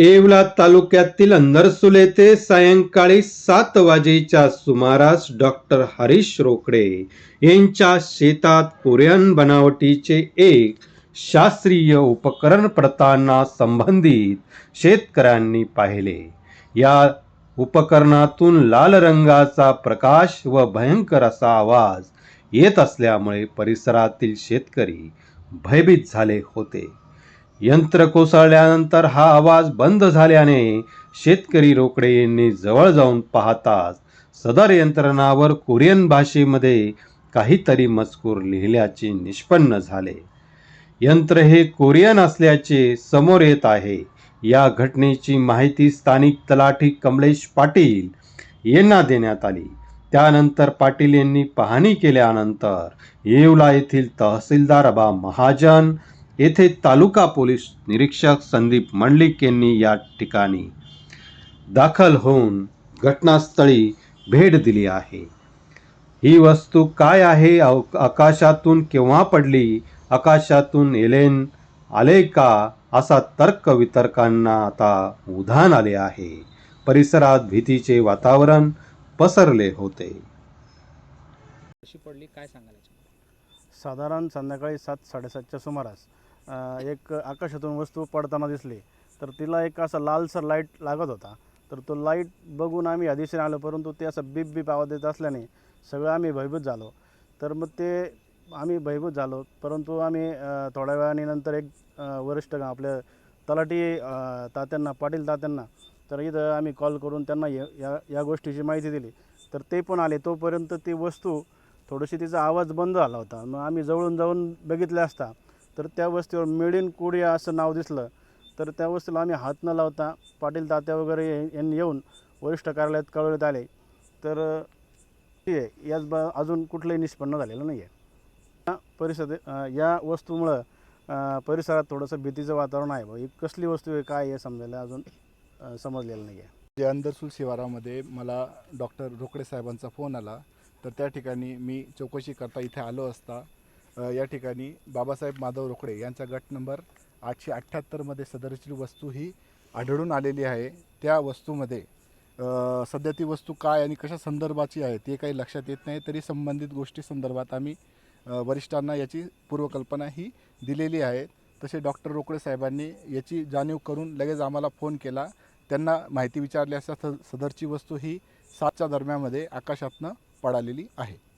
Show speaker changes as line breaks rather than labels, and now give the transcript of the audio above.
येवला तालुक्यातील नरसुले येथे सायंकाळी सात वाजेच्या सुमारास डॉक्टर हरीश रोकडे यांच्या शेतात कोरियन बनावटीचे एक शास्त्रीय उपकरण पडताना संबंधित शेतकऱ्यांनी पाहिले. या उपकरणातून लाल रंगाचा प्रकाश व भयंकर असा आवाज येत असल्यामुळे परिसरातील शेतकरी भयभीत झाले होते. यंत्र कोसळल्यानंतर हा आवाज बंद झाल्याने शेतकरी रोकडे यांनी जवळ जाऊन पाहताच सदर यंत्रणावर कोरियन भाषेमध्ये काहीतरी मजकूर लिहिल्याचे निष्पन्न झाले. यंत्र हे कोरियन असल्याचे समोर येत आहे. या घटनेची माहिती स्थानिक तलाठी कमलेश पाटील यांना देण्यात आली. त्यानंतर पाटील यांनी पाहणी केल्यानंतर येवला येथील तहसीलदार अबा महाजन येथे तालुका पोलीस निरीक्षक संदीप मंडलिक यांनी या ठिकाणी दाखल होऊन घटनास्थळी भेट दिली आहे. ही वस्तू काय आहे? आकाशातून केव्हा पडली? आकाशातून एलेन आले का? असा तर्क वितर्कांना आता उधाण आले आहे. परिसरात भीतीचे वातावरण पसरले होते.
कशी पडली? काय याच्याबद्दल?
साधारण संध्याकाळी सात साडेसातच्या सुमारास एक आकाशातून वस्तू पडताना दिसली तर तिला एक असा लालसर लाइट लागत होता. तर तो लाइट बघून आम्ही या दिशेने आलो परंतु ते असं बीप बीप आवाज देत असल्याने सगळं आम्ही भयभूत झालो. तर मग ते आम्ही भयभूत झालो परंतु आम्ही थोड्या वेळाने नंतर एक वरिष्ठ आपल्या तलाठी तात्यांना पाटील तात्यांना तर इथं आम्ही कॉल करून त्यांना या या- या गोष्टीची माहिती दिली. तर ते पण आले. तोपर्यंत ती वस्तू थोडीशी तिचा आवाज बंद झाला होता. मग आम्ही जवळून जाऊन बघितले असता तर त्या वस्तीवर मेड इन कोरिया असं नाव दिसलं. तर त्या वस्तीला आम्ही हात न लावता पाटील तात्या वगैरे यांनी येऊन वरिष्ठ कार्यालयात कळवण्यात आले. तर ठीक आहे याच ब अजून कुठलंही निष्पन्न झालेलं नाही आहे परिसर या वस्तूमुळं परिसरात थोडंसं भीतीचं वातावरण आहे. ही कसली वस्तू आहे काय आहे समजायला अजून समजलेलं नाही आहे
जे अंदरसूल शिवारामध्ये मला डॉक्टर रोकडे साहेबांचा फोन आला तर त्या ठिकाणी मी चौकशी करता इथे आलो असता या ठिकाणी बाबासाहेब माधव रोकडे यांचा गट नंबर आठशे अठ्ठ्याहत्तरमध्ये सदरची वस्तू ही आढळून आलेली आहे. त्या वस्तूमध्ये सध्या ती वस्तू काय आणि कशा संदर्भाची आहे ते काही लक्षात येत नाही. तरी संबंधित गोष्टी संदर्भात आम्ही वरिष्ठांना याची पूर्वकल्पना ही दिलेली आहे. तसे डॉक्टर रोकडे साहेबांनी याची जाणीव करून लगेच आम्हाला फोन केला. त्यांना माहिती विचारली असता स- सदरची वस्तू ही सातच्या दरम्यानमध्ये आकाशातनं पडालेली आहे.